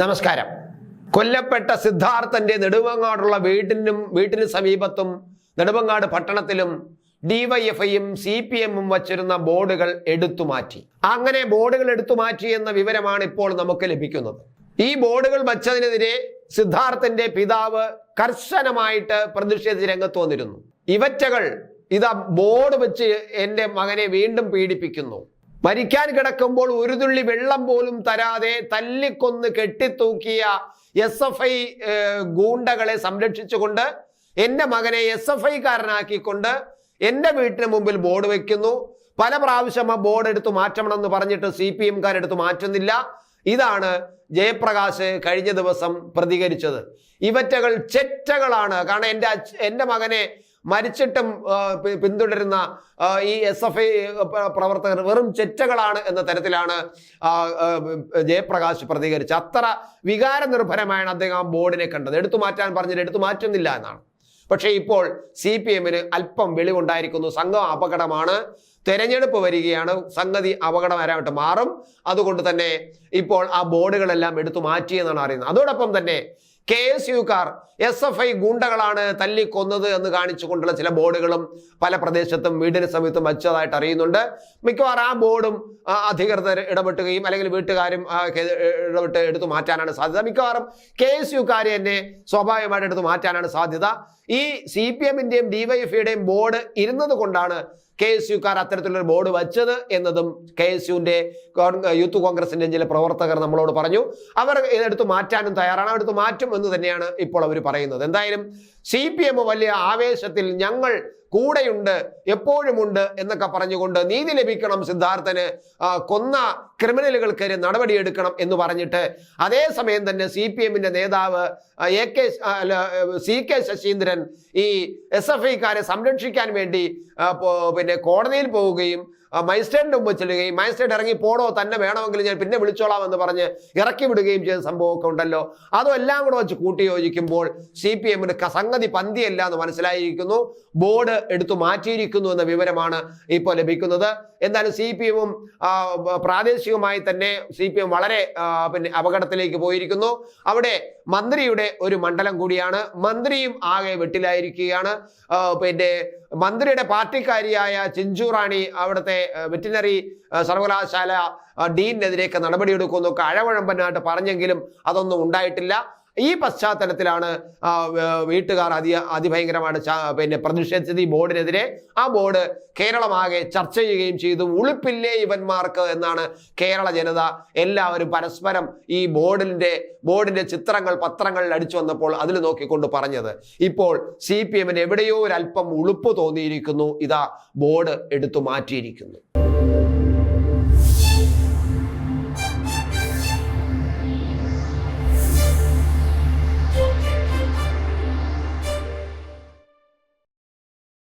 നമസ്കാരം. കൊല്ലപ്പെട്ട സിദ്ധാർത്ഥന്റെ നെടുമങ്ങാടുള്ള വീട്ടിനും വീട്ടിന് സമീപത്തും നെടുമങ്ങാട് പട്ടണത്തിലും ഡിവൈഎഫ്ഐയും സി പി എമ്മും വച്ചിരുന്ന ബോർഡുകൾ എടുത്തു മാറ്റി. അങ്ങനെ ബോർഡുകൾ എടുത്തു മാറ്റി എന്ന വിവരമാണ് ഇപ്പോൾ നമുക്ക് ലഭിക്കുന്നത്. ഈ ബോർഡുകൾ വച്ചതിനെതിരെ സിദ്ധാർത്ഥന്റെ പിതാവ് കർശനമായിട്ട് പ്രതിഷേധിച്ച് രംഗത്ത് വന്നിരുന്നു. ഇവറ്റകൾ ഇതാ ബോർഡ് വെച്ച് എന്റെ മകനെ വീണ്ടും പീഡിപ്പിക്കുന്നു. മരിക്കാൻ കിടക്കുമ്പോൾ ഒരു തുള്ളി വെള്ളം പോലും തരാതെ തല്ലിക്കൊന്ന് കെട്ടിത്തൂക്കിയ എസ് എഫ് ഐ ഗൂണ്ടകളെ സംരക്ഷിച്ചുകൊണ്ട് എന്റെ മകനെ എസ് എഫ് ഐക്കാരനാക്കിക്കൊണ്ട് എന്റെ വീട്ടിന് മുമ്പിൽ ബോർഡ് വെക്കുന്നു. പല പ്രാവശ്യം ആ ബോർഡ് എടുത്ത് മാറ്റണമെന്ന് പറഞ്ഞിട്ട് സി പി എംകാരെടുത്ത് മാറ്റുന്നില്ല. ഇതാണ് ജയപ്രകാശ് കഴിഞ്ഞ ദിവസം പ്രതികരിച്ചത്. ഇവറ്റകൾ ചെറ്റകളാണ്. കാരണം എന്റെ എന്റെ മകനെ മരിച്ചിട്ടും പിന്തുടരുന്ന ഈ എസ് എഫ് ഐ പ്രവർത്തകർ വെറും ചെറ്റകളാണ് എന്ന തരത്തിലാണ് ജയപ്രകാശ് പ്രതികരിച്ചത്. അത്ര വികാര നിർഭരമായാണ് അദ്ദേഹം ആ ബോർഡിനെ കണ്ടത്. എടുത്തു മാറ്റാൻ പറഞ്ഞിട്ട് എടുത്തു മാറ്റുന്നില്ല എന്നാണ്. പക്ഷേ ഇപ്പോൾ സി പി എമ്മിന് അല്പം വെളിവുണ്ടായിരിക്കുന്നു. സംഘം അപകടമാണ്. തെരഞ്ഞെടുപ്പ് വരികയാണ്. സംഗതി അപകടകരമായിട്ട് മാറും. അതുകൊണ്ട് തന്നെ ഇപ്പോൾ ആ ബോർഡുകളെല്ലാം എടുത്തു മാറ്റിയെന്നാണ് അറിയുന്നത്. അതോടൊപ്പം തന്നെ കെ എസ് യുക്കാർ എസ് എഫ് ഐ ഗൂണ്ടകളാണ് തല്ലിക്കൊന്നത് എന്ന് കാണിച്ചുകൊണ്ടുള്ള ചില ബോർഡുകളും പല പ്രദേശത്തും വീടിന് സമീപത്തും വച്ചതായിട്ട് അറിയുന്നുണ്ട്. മിക്കവാറും ആ ബോർഡും അധികൃതർ ഇടപെട്ടുകയും അല്ലെങ്കിൽ വീട്ടുകാരും ഇടപെട്ട് എടുത്തു മാറ്റാനാണ് സാധ്യത. മിക്കവാറും കെ എസ് യുക്കാരെ തന്നെ സ്വാഭാവികമായിട്ട് എടുത്തു മാറ്റാനാണ് സാധ്യത. ഈ സി പി എമ്മിന്റെയും ഡിവൈഎഫ്ഐയുടെയും ബോർഡ് ഇരുന്നത് കൊണ്ടാണ് കെ എസ് യുക്കാർ അത്തരത്തിലൊരു ബോർഡ് വച്ചത് എന്നതും കെ എസ് യുവിന്റെ യൂത്ത് കോൺഗ്രസിന്റെ ചില പ്രവർത്തകർ നമ്മളോട് പറഞ്ഞു. അവർ ഇതെടുത്ത് മാറ്റാനും തയ്യാറാണ്. എടുത്ത് മാറ്റും എന്ന് തന്നെയാണ് ഇപ്പോൾ അവർ പറയുന്നത്. എന്തായാലും സി പി എം വലിയ ആവേശത്തിൽ ഞങ്ങൾ കൂടെയുണ്ട് എപ്പോഴുമുണ്ട് എന്നൊക്കെ പറഞ്ഞുകൊണ്ട് നീതി ലഭിക്കണം സിദ്ധാർത്ഥന്. കൊന്ന ക്രിമിനലുകൾക്കെതിരെ നടപടിയെടുക്കണം എന്ന് പറഞ്ഞിട്ട് അതേസമയം തന്നെ സി പി എമ്മിന്റെ നേതാവ് A K C K Saseendran ഈ എസ് എഫ് ഐക്കാരെ സംരക്ഷിക്കാൻ വേണ്ടി പിന്നെ കോടതിയിൽ പോവുകയും മജിസ്ട്രേറ്റിന്റെ മുമ്പ് ചെല്ലുകയും മജിസ്ട്രേറ്റ് ഇറങ്ങി പോണോ തന്നെ വേണമെങ്കിൽ ഞാൻ പിന്നെ വിളിച്ചോളാം എന്ന് പറഞ്ഞ് ഇറക്കി വിടുകയും ചെയ്ത സംഭവമൊക്കെ ഉണ്ടല്ലോ. അതും എല്ലാം കൂടെ വെച്ച് കൂട്ടി യോജിക്കുമ്പോൾ സി പി എമ്മിന് സംഗതി പന്തിയല്ല എന്ന് മനസ്സിലായിരിക്കുന്നു. ബോർഡ് എടുത്തു മാറ്റിയിരിക്കുന്നു എന്ന വിവരമാണ് ഇപ്പോൾ ലഭിക്കുന്നത്. എന്തായാലും സി പി എമ്മും പ്രാദേശികമായി തന്നെ സി പി എം വളരെ പിന്നെ അപകടത്തിലേക്ക് പോയിരിക്കുന്നു. അവിടെ മന്ത്രിയുടെ ഒരു മണ്ഡലം കൂടിയാണ്. മന്ത്രിയും ആകെ വെട്ടിലായിരിക്കുകയാണ്. പിന്നെ മന്ത്രിയുടെ പാർട്ടിക്കാരിയായ ചിഞ്ചു റാണി അവിടുത്തെ വെറ്റിനറി സർവകലാശാല ഡീനെതിരെയൊക്കെ നടപടിയെടുക്കുമെന്നൊക്കെ അഴവഴമ്പനായിട്ട് പറഞ്ഞെങ്കിലും അതൊന്നും ഉണ്ടായിട്ടില്ല. ഈ പശ്ചാത്തലത്തിലാണ് വീട്ടുകാർ അതി അതിഭയങ്കരമായിട്ട് പിന്നെ പ്രതിഷേധിച്ചത് ഈ ബോർഡിനെതിരെ. ആ ബോർഡ് കേരളമാകെ ചർച്ച ചെയ്യുകയും ചെയ്തു. ഉളുപ്പില്ലേ ഇവന്മാർക്ക് എന്നാണ് കേരള ജനത എല്ലാവരും പരസ്പരം ഈ ബോർഡിന്റെ ബോർഡിന്റെ ചിത്രങ്ങൾ പത്രങ്ങളിൽ അടിച്ചു വന്നപ്പോൾ അതിൽ നോക്കിക്കൊണ്ട് പറഞ്ഞത്. ഇപ്പോൾ സി പി എമ്മിന് എവിടെയോ ഒരല്പം ഉളുപ്പ് തോന്നിയിരിക്കുന്നു. ഇതാ ബോർഡ് എടുത്തു മാറ്റിയിരിക്കുന്നു.